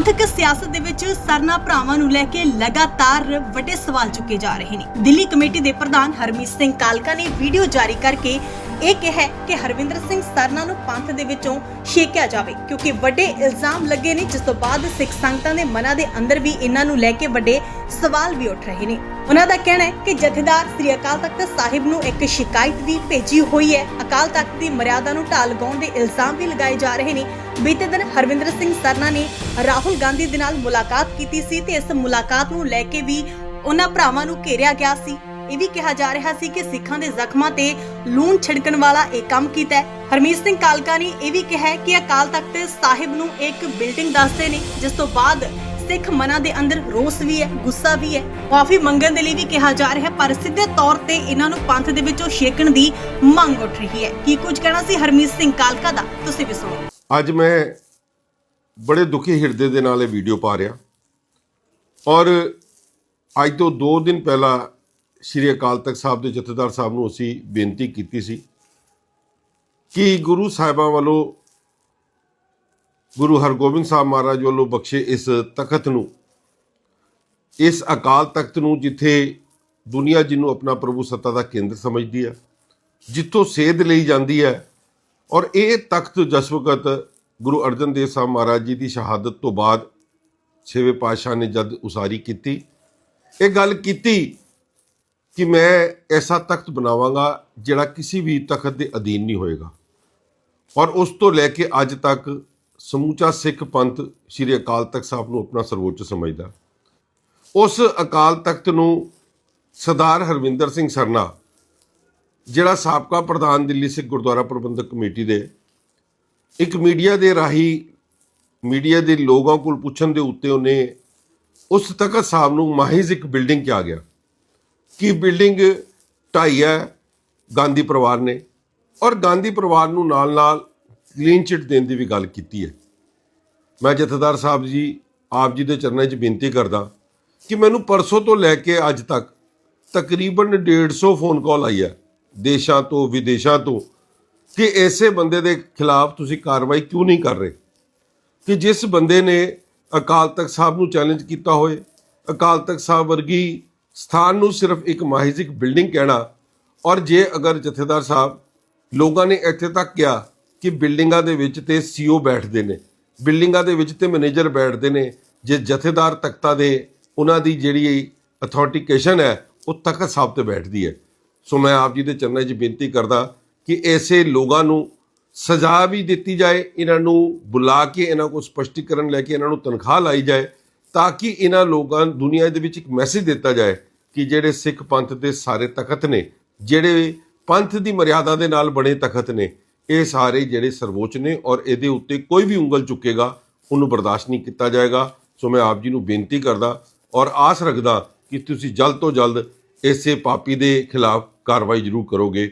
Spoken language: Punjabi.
ਪੰਥਕ ਸਿਆਸਤ ਦੇ ਵਿੱਚ ਸਰਨਾ ਭਰਾਵਾਂ ਨੂੰ ਲੈ ਕੇ ਲਗਾਤਾਰ ਵੱਡੇ ਸਵਾਲ ਚੁੱਕੇ ਜਾ ਰਹੇ ਨੇ। ਦਿੱਲੀ ਕਮੇਟੀ ਦੇ ਪ੍ਰਧਾਨ ਹਰਮੀਤ ਸਿੰਘ ਕਾਲਕਾ ਨੇ ਵੀਡੀਓ ਜਾਰੀ ਕਰਕੇ ਇਹ ਕਿਹਾ ਕਿ ਹਰਵਿੰਦਰ ਸਿੰਘ ਸਰਨਾ ਨੂੰ ਪੰਥ ਦੇ ਵਿੱਚੋਂ ਛੇਕਿਆ ਜਾਵੇ, ਕਿਉਂਕਿ ਵੱਡੇ ਇਲਜ਼ਾਮ ਲੱਗੇ ਨੇ, ਜਿਸ ਤੋਂ ਬਾਅਦ ਸਿੱਖ ਸੰਗਤਾਂ ਦੇ ਮਨਾਂ ਦੇ ਅੰਦਰ ਵੀ ਇਹਨਾਂ ਨੂੰ ਲੈ ਕੇ ਵੱਡੇ ਸਵਾਲ ਵੀ ਉੱਠ ਰਹੇ ਨੇ। ਉਹਨਾਂ ਦਾ ਕਹਿਣਾ ਹੈ ਕਿ ਜਥੇਦਾਰ ਸ੍ਰੀ ਅਕਾਲ ਤਖਤ ਸਾਹਿਬ ਨੂੰ ਇੱਕ ਸ਼ਿਕਾਇਤ ਵੀ ਭੇਜੀ ਹੋਈ ਹੈ। ਅਕਾਲ ਤਖਤ ਦੀ ਮਰਿਆਦਾ ਨੂੰ ਢਾਲ ਲਗਾਉਣ ਦੇ ਇਲਜ਼ਾਮ ਵੀ ਲਗਾਏ ਜਾ ਰਹੇ ਨੇ। ਬੀਤੇ ਦਿਨ ਹਰਵਿੰਦਰ ਸਿੰਘ ਸਰਨਾ ਨੇ ਰਾਹੁਲ ਗਾਂਧੀ ਦੇ ਨਾਲ ਮੁਲਾਕਾਤ ਕੀਤੀ ਸੀ ਤੇ ਇਸ ਮੁਲਾਕਾਤ ਨੂੰ ਲੈ ਕੇ ਵੀ ਉਹਨਾਂ ਭਰਾਵਾਂ ਨੂੰ ਘੇਰਿਆ ਗਿਆ ਸੀ। ਇਹ ਵੀ ਕਿਹਾ ਜਾ ਰਿਹਾ ਸੀ ਕਿ ਸਿੱਖਾਂ ਦੇ ਜ਼ਖਮਾਂ ਤੇ ਲੂਣ ਛਿੜਕਣ ਵਾਲਾ ਇਹ ਕੰਮ ਕੀਤਾ ਹੈ। ਹਰਮੀਤ ਸਿੰਘ ਕਾਲਕਾ ਨੇ ਇਹ ਵੀ ਕਿਹਾ ਕਿ ਅਕਾਲ ਤਖਤ ਸਾਹਿਬ ਨੂੰ ਇੱਕ ਬਿਲਡਿੰਗ ਦੱਸਦੇ ਨੇ, ਜਿਸ ਤੋਂ ਬਾਅਦ ਸਿੱਖ ਮਨਾਂ ਦੇ ਅੰਦਰ ਰੋਸ ਵੀ ਹੈ, ਗੁੱਸਾ ਵੀ ਹੈ। ਮਾਫੀ ਮੰਗਣ ਦੇ ਲਈ ਵੀ ਕਿਹਾ ਜਾ ਰਿਹਾ ਪਰ ਸਿੱਧੇ ਤੌਰ ਤੇ ਇਹਨਾਂ ਨੂੰ ਪੰਥ ਦੇ ਵਿੱਚੋਂ ਛੇਕਣ ਦੀ ਮੰਗ ਉੱਠ ਰਹੀ ਹੈ। ਕੀ ਕੁਝ ਕਹਿਣਾ ਸੀ ਹਰਮੀਤ ਸਿੰਘ ਕਾਲਕਾ ਦਾ? ਤੁਸੀਂ ਵੀ ਸੁਣੋ। ਅੱਜ ਮੈਂ ਬੜੇ ਦੁਖੀ ਹਿਰਦੇ ਦੇ ਨਾਲ ਇਹ ਵੀਡੀਓ ਪਾ ਰਿਹਾ। ਔਰ ਅੱਜ ਤੋਂ 2 ਦਿਨ ਪਹਿਲਾਂ ਸ਼੍ਰੀ ਅਕਾਲ ਤਖਤ ਸਾਹਿਬ ਦੇ ਜਥੇਦਾਰ ਸਾਹਿਬ ਨੂੰ ਅਸੀਂ ਬੇਨਤੀ ਕੀਤੀ ਸੀ ਕਿ ਗੁਰੂ ਸਾਹਿਬਾਂ ਵੱਲੋਂ ਗੁਰੂ ਹਰਗੋਬਿੰਦ ਸਾਹਿਬ ਮਹਾਰਾਜ ਵੱਲੋਂ ਬਖਸ਼ੇ ਇਸ ਤਖਤ ਨੂੰ, ਇਸ ਅਕਾਲ ਤਖਤ ਨੂੰ ਜਿੱਥੇ ਦੁਨੀਆ ਜਿਹਨੂੰ ਆਪਣਾ ਪ੍ਰਭੂ ਸੱਤਾ ਦਾ ਕੇਂਦਰ ਸਮਝਦੀ ਹੈ, ਜਿੱਥੋਂ ਸੇਧ ਲਈ ਜਾਂਦੀ ਹੈ ਔਰ ਇਹ ਤਖਤ ਜਿਸ ਗੁਰੂ ਅਰਜਨ ਦੇਵ ਸਾਹਿਬ ਮਹਾਰਾਜ ਜੀ ਦੀ ਸ਼ਹਾਦਤ ਤੋਂ ਬਾਅਦ ਛੇਵੇਂ ਪਾਤਸ਼ਾਹ ਨੇ ਜਦ ਉਸਾਰੀ ਕੀਤੀ, ਇਹ ਗੱਲ ਕੀਤੀ ਕਿ ਮੈਂ ਐਸਾ ਤਖਤ ਬਣਾਵਾਂਗਾ ਜਿਹੜਾ ਕਿਸੇ ਵੀ ਤਖਤ ਦੇ ਅਧੀਨ ਨਹੀਂ ਹੋਏਗਾ। ਔਰ ਉਸ ਤੋਂ ਲੈ ਕੇ ਅੱਜ ਤੱਕ ਸਮੂਚਾ ਸਿੱਖ ਪੰਥ ਸ੍ਰੀ ਅਕਾਲ ਤਖਤ ਸਾਹਿਬ ਨੂੰ ਆਪਣਾ ਸਰਵੋੱਚ ਸਮਝਦਾ। ਉਸ ਅਕਾਲ ਤਖਤ ਨੂੰ ਸਰਦਾਰ ਹਰਵਿੰਦਰ ਸਿੰਘ ਸਰਨਾ, ਜਿਹੜਾ ਸਾਬਕਾ ਪ੍ਰਧਾਨ ਦਿੱਲੀ ਸਿੱਖ ਗੁਰਦੁਆਰਾ ਪ੍ਰਬੰਧਕ ਕਮੇਟੀ ਦੇ, ਇੱਕ ਮੀਡੀਆ ਦੇ ਰਾਹੀਂ, ਮੀਡੀਆ ਦੇ ਲੋਕਾਂ ਕੋਲ ਪੁੱਛਣ ਦੇ ਉੱਤੇ ਉਹਨੇ ਉਸ ਤਖਤ ਸਾਹਿਬ ਨੂੰ ਮਾਹਿਜ਼ ਇੱਕ ਬਿਲਡਿੰਗ ਕਿਹਾ ਗਿਆ। ਕਿ ਬਿਲਡਿੰਗ ਢਾਈ ਹੈ, ਗਾਂਧੀ ਪਰਿਵਾਰ ਨੇ। ਔਰ ਗਾਂਧੀ ਪਰਿਵਾਰ ਨੂੰ ਨਾਲ-ਨਾਲ ਕਲੀਨ ਚਿਟ ਦੇਣ ਦੀ ਵੀ ਗੱਲ ਕੀਤੀ ਹੈ। ਮੈਂ ਜਥੇਦਾਰ ਸਾਹਿਬ ਜੀ, ਆਪ ਜੀ ਦੇ ਚਰਨਾਂ 'ਚ ਬੇਨਤੀ ਕਰਦਾ ਕਿ ਮੈਨੂੰ ਪਰਸੋਂ ਤੋਂ ਲੈ ਕੇ ਅੱਜ ਤੱਕ ਤਕਰੀਬਨ 150 ਫੋਨ ਕਾਲ ਆਈ ਹੈ, ਦੇਸ਼ਾਂ ਤੋਂ, ਵਿਦੇਸ਼ਾਂ ਤੋਂ, ਕਿ ਐਸੇ ਬੰਦੇ ਦੇ ਖਿਲਾਫ ਤੁਸੀਂ ਕਾਰਵਾਈ ਕਿਉਂ ਨਹੀਂ ਕਰ ਰਹੇ? ਕਿ ਜਿਸ ਬੰਦੇ ਨੇ ਅਕਾਲ ਤਖਤ ਸਾਹਿਬ ਨੂੰ ਚੈਲੰਜ ਕੀਤਾ ਹੋਏ, ਅਕਾਲ ਤਖਤ ਸਾਹਿਬ ਵਰਗੀ ਸਥਾਨ ਨੂੰ ਸਿਰਫ ਇੱਕ ਮਾਹਿਜ਼ਿਕ ਬਿਲਡਿੰਗ ਕਹਿਣਾ ਔਰ ਜੇ ਅਗਰ ਜਥੇਦਾਰ ਸਾਹਿਬ ਲੋਕਾਂ ਨੇ ਇੱਥੇ ਤੱਕ ਕਿਹਾ ਕਿ ਬਿਲਡਿੰਗਾਂ ਦੇ ਵਿੱਚ ਤੇ ਸੀਓ ਬੈਠਦੇ ਨੇ, ਬਿਲਡਿੰਗਾਂ ਦੇ ਵਿੱਚ ਤੇ ਮੈਨੇਜਰ ਬੈਠਦੇ ਨੇ, ਜੇ ਜਥੇਦਾਰ ਤਖਤਾਂ ਦੇ ਉਹਨਾਂ ਦੀ ਜਿਹੜੀ ਅਥੈਂਟੀਕੇਸ਼ਨ ਹੈ, ਉਹ ਤਖਤ ਸਾਹਿਬ ਤੇ ਬੈਠਦੀ ਹੈ। ਸੋ ਮੈਂ ਆਪ ਜੀ ਦੇ ਚਰਨਾਂ 'ਚ ਬੇਨਤੀ ਕਰਦਾ ਕਿ ਐਸੇ ਲੋਕਾਂ ਨੂੰ ਸਜ਼ਾ ਵੀ ਦਿੱਤੀ ਜਾਏ, ਇਹਨਾਂ ਨੂੰ ਬੁਲਾ ਕੇ ਇਹਨਾਂ ਕੋਲ ਸਪਸ਼ਟੀਕਰਨ ਲੈ ਕੇ ਇਹਨਾਂ ਨੂੰ ਤਨਖਾਹ ਲਾਈ ਜਾਏ ਤਾਂ ਕਿ ਇਹਨਾਂ ਲੋਕਾਂ ਨੂੰ ਦੁਨੀਆ ਦੇ ਵਿੱਚ ਇੱਕ ਮੈਸੇਜ ਦਿੱਤਾ ਜਾਏ ਕਿ ਜਿਹੜੇ ਸਿੱਖ ਪੰਥ ਦੇ ਸਾਰੇ ਤਖਤ ਨੇ, ਜਿਹੜੇ ਪੰਥ ਦੀ ਮਰਿਆਦਾ ਦੇ ਨਾਲ ਬਣੇ ਤਖਤ ਨੇ, ਇਹ ਸਾਰੇ ਜਿਹੜੇ ਸਰਵੋੱਚ ਨੇ ਔਰ ਇਹਦੇ ਉੱਤੇ ਕੋਈ ਵੀ ਉਂਗਲ ਚੁੱਕੇਗਾ, ਉਹਨੂੰ ਬਰਦਾਸ਼ਤ ਨਹੀਂ ਕੀਤਾ ਜਾਏਗਾ। ਸੋ ਮੈਂ ਆਪ ਜੀ ਨੂੰ ਬੇਨਤੀ ਕਰਦਾ ਔਰ ਆਸ ਰੱਖਦਾ ਕਿ ਤੁਸੀਂ ਜਲਦ ਤੋਂ ਜਲਦ ਇਸੇ ਪਾਪੀ ਦੇ ਖਿਲਾਫ ਕਾਰਵਾਈ ਜ਼ਰੂਰ ਕਰੋਗੇ।